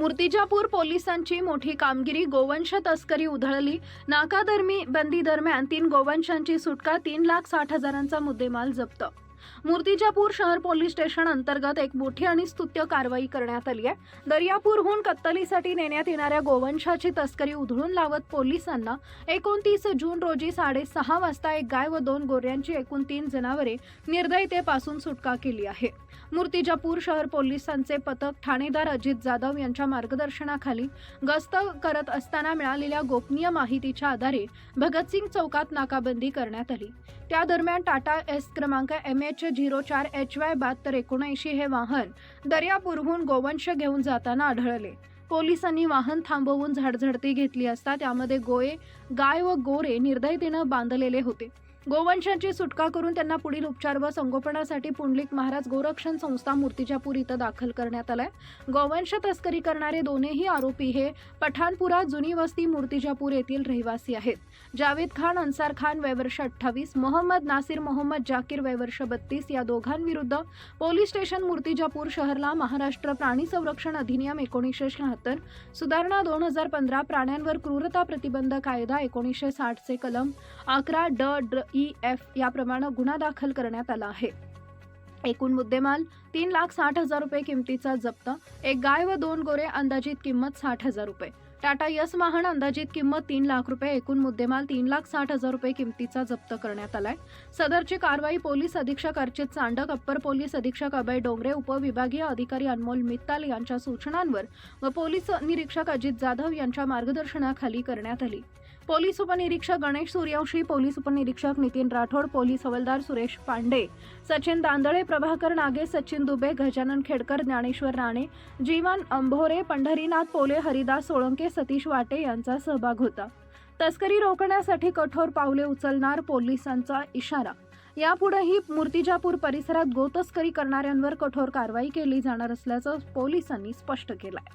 मूर्तिजापूर पोलिसांची मोठी कामगिरी गोवंश तस्करी उधळली. नाकादरमी बंदी दरम्यान तीन गोवंशांची सुटका तीन लाख साठ हजारांचा मुद्देमाल जप्त मूर्तिजापूर शहर पोलीस स्टेशन अंतर्गत एक मोठी आणि स्तुत्य कारवाई करण्यात आली आहे. दर्यापूरहून कत्तलीसाठी नेण्यात येणाऱ्या गोवंशाची तस्करी उधळून लावत पोलिसांना एकोणतीस जून रोजी साडेसहा वाजता एक गाय व दोन गोऱ्यांची एकूण तीन जनावरे निर्दयतेपासून सुटका केली आहे. मूर्तिजापूर शहर पोलिसांचे पथक ठाणेदार अजित जाधव यांच्या मार्गदर्शनाखाली गस्त करत असताना मिळालेल्या गोपनीय माहितीच्या आधारे भगतसिंग चौकात नाकाबंदी करण्यात आली. त्या दरम्यान टाटा एस क्रमांक एम ए एच झिरो चार एच वाय बहात्तर एकोणऐंशी हे वाहन दर्यापूरहून गोवंश घेऊन जाताना आढळले. पोलिसांनी वाहन थांबवून झाडझडती घेतली असता त्यामध्ये गोये गाय व गोरे निर्दयतेनं बांधलेले होते. गोवंशांची सुटका करून त्यांना पुढील उपचार व संगोपनासाठी पुंडलिक महाराज गोरक्षण संस्था मूर्तिजापूर इथं दाखल करण्यात आलाय. गोवंश तस्करी करणारे दोन्ही आरोपी हे पठाणपुरा जुनी वस्ती मूर्तिजापूर येथील रहिवासी आहेत. जावेद खान अन्सार खान वयवर्ष अठ्ठावीस मोहम्मद नासिर मोहम्मद जाकीर वयवर्ष बत्तीस या दोघांविरुद्ध पोलीस स्टेशन मूर्तिजापूर शहरला महाराष्ट्र प्राणी संरक्षण अधिनियम एकोणीसशे शहात्तर सुधारणा दोन हजार पंधरा प्राण्यांवर क्रूरता प्रतिबंध कायदा एकोणीसशे साठचे कलम अकरा ड ड ई एफ याप्रमाणे गुन्हा दाखल करण्यात आला आहे. एकूण मुद्देमाल तीन लाख साठ हजार रुपये किमतीचा जप्त एक गाय व दोन गोरे अंदाजित किंमत साठ हजार रुपये. टाटा यस वाहन अंदाजित किंमत तीन लाख रुपये एकूण मुद्देमाल तीन लाख साठ हजार रुपये किमतीचा जप्त करण्यात आलाय. सदरची कारवाई पोलीस अधीक्षक अर्चित चांडक अप्पर पोलीस अधीक्षक अभय डोंगरे उपविभागीय अधिकारी अनमोल मित्ताल यांच्या सूचनांवर व पोलीस निरीक्षक अजित जाधव यांच्या मार्गदर्शनाखाली करण्यात आली. पोलीस उपनिरीक्षक गणेश सूर्यवंशी पोलीस उपनिरीक्षक नितीन राठोड पोलीस हवालदार सुरेश पांडे सचिन दांदळे प्रभाकर नागे सचिन दुबे गजानन खेडकर ज्ञानेश्वर राणे जीवन अंभोरे पंढरीनाथ पोले हरिदास सोळंके सतीश वाटे यांचा सहभाग होता. तस्करी रोखण्यासाठी कठोर पावले उचलणार पोलिसांचा इशारा. यापुढेही मूर्तिजापूर परिसरात गोतस्करी करणाऱ्यांवर कठोर कारवाई केली जाणार असल्याचं पोलिसांनी स्पष्ट केलंय.